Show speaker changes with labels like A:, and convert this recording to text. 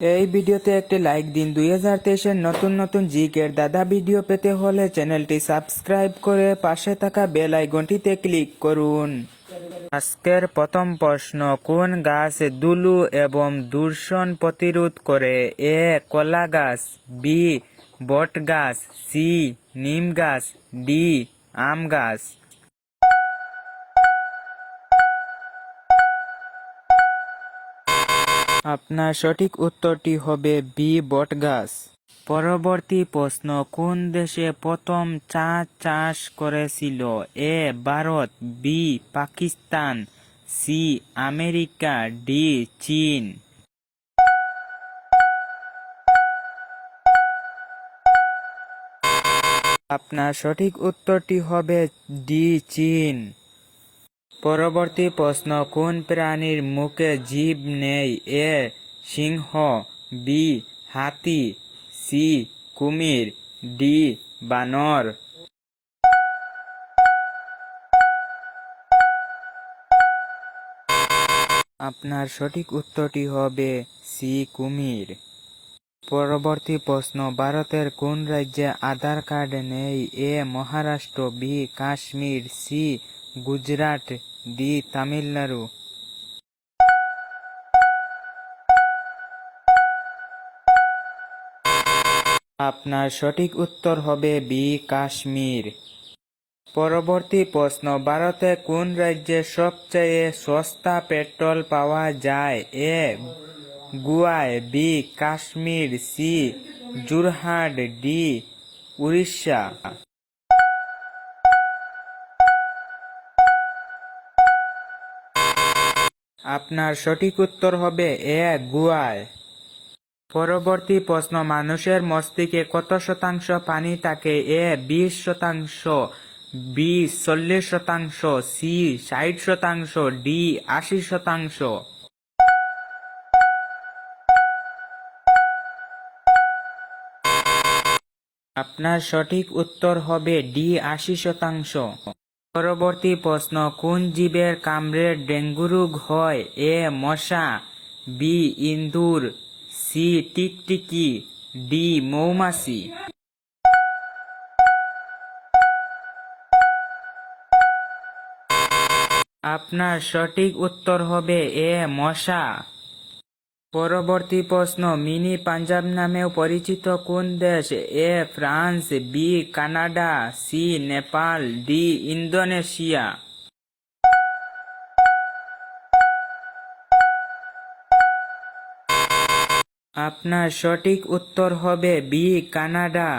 A: এই ভিডিওতে একটি লাইক দিন। দুই হাজার তেইশের নতুন নতুন জিকের দাদা ভিডিও পেতে হলে চ্যানেলটি সাবস্ক্রাইব করে পাশে থাকা বেল আইকনটিতে ক্লিক করুন। আজকের প্রথম প্রশ্ন, কোন গাছ দুলু এবং দূষণ প্রতিরোধ করে? এ, কলা গাছ, বি, বট গাছ, সি, নিম গাছ, ডি, আম গাছ। আপনার সঠিক উত্তরটি হবে বি বটগাছ। পরবর্তী প্রশ্ন, কোন দেশে প্রথম চা চাষ করেছিল? A Bharat B Pakistan C America D চীন। আপনার সঠিক উত্তরটি হবে ডি চীন। পরবর্তী প্রশ্ন, কোন প্রাণীর মুখে জীব নেই? এ, সিংহ, বি, হাতি, সি, কুমির, ডি, বানর। আপনার সঠিক উত্তরটি হবে সি, কুমির। পরবর্তী প্রশ্ন, ভারতের কোন রাজ্যে আধার কার্ড নেই? A, Maharashtra, B, Kashmir, C, Gujarat. D Tamil Nadu আপনার সঠিক উত্তর হবে বি, কাশ্মীর। পরবর্তী প্রশ্ন, ভারতে কোন রাজ্যে সবচেয়ে সস্তা পেট্রোল পাওয়া যায়? A, গুয়ায়, B, Kashmir, C, Jorhat, D, Orissa. আপনার সঠিক উত্তর হবে এ, গুয়ায়। পরবর্তী প্রশ্ন, মানুষের মস্তিষ্কে কত শতাংশ পানি থাকে? এ, বিশ শতাংশ, বি, চল্লিশ শতাংশ, সি, ষাট শতাংশ, ডি, আশি শতাংশ। আপনার সঠিক উত্তর হবে ডি, আশি শতাংশ। পরবর্তী প্রশ্ন, কোন জীবের কামড়ে ডেঙ্গু রোগ হয়? এ, মশা, বি ইন্দুর সি, টিকটিকি, ডি, মৌমাছি। আপনার সঠিক উত্তর হবে এ, মশা। পরবর্তী প্রশ্ন, মিনি পাঞ্জাব নামেও পরিচিত কোন দেশ? A, France, B, Canada, C, Nepal, D, Indonesia. আপনার সঠিক উত্তর হবে বি, কানাডা।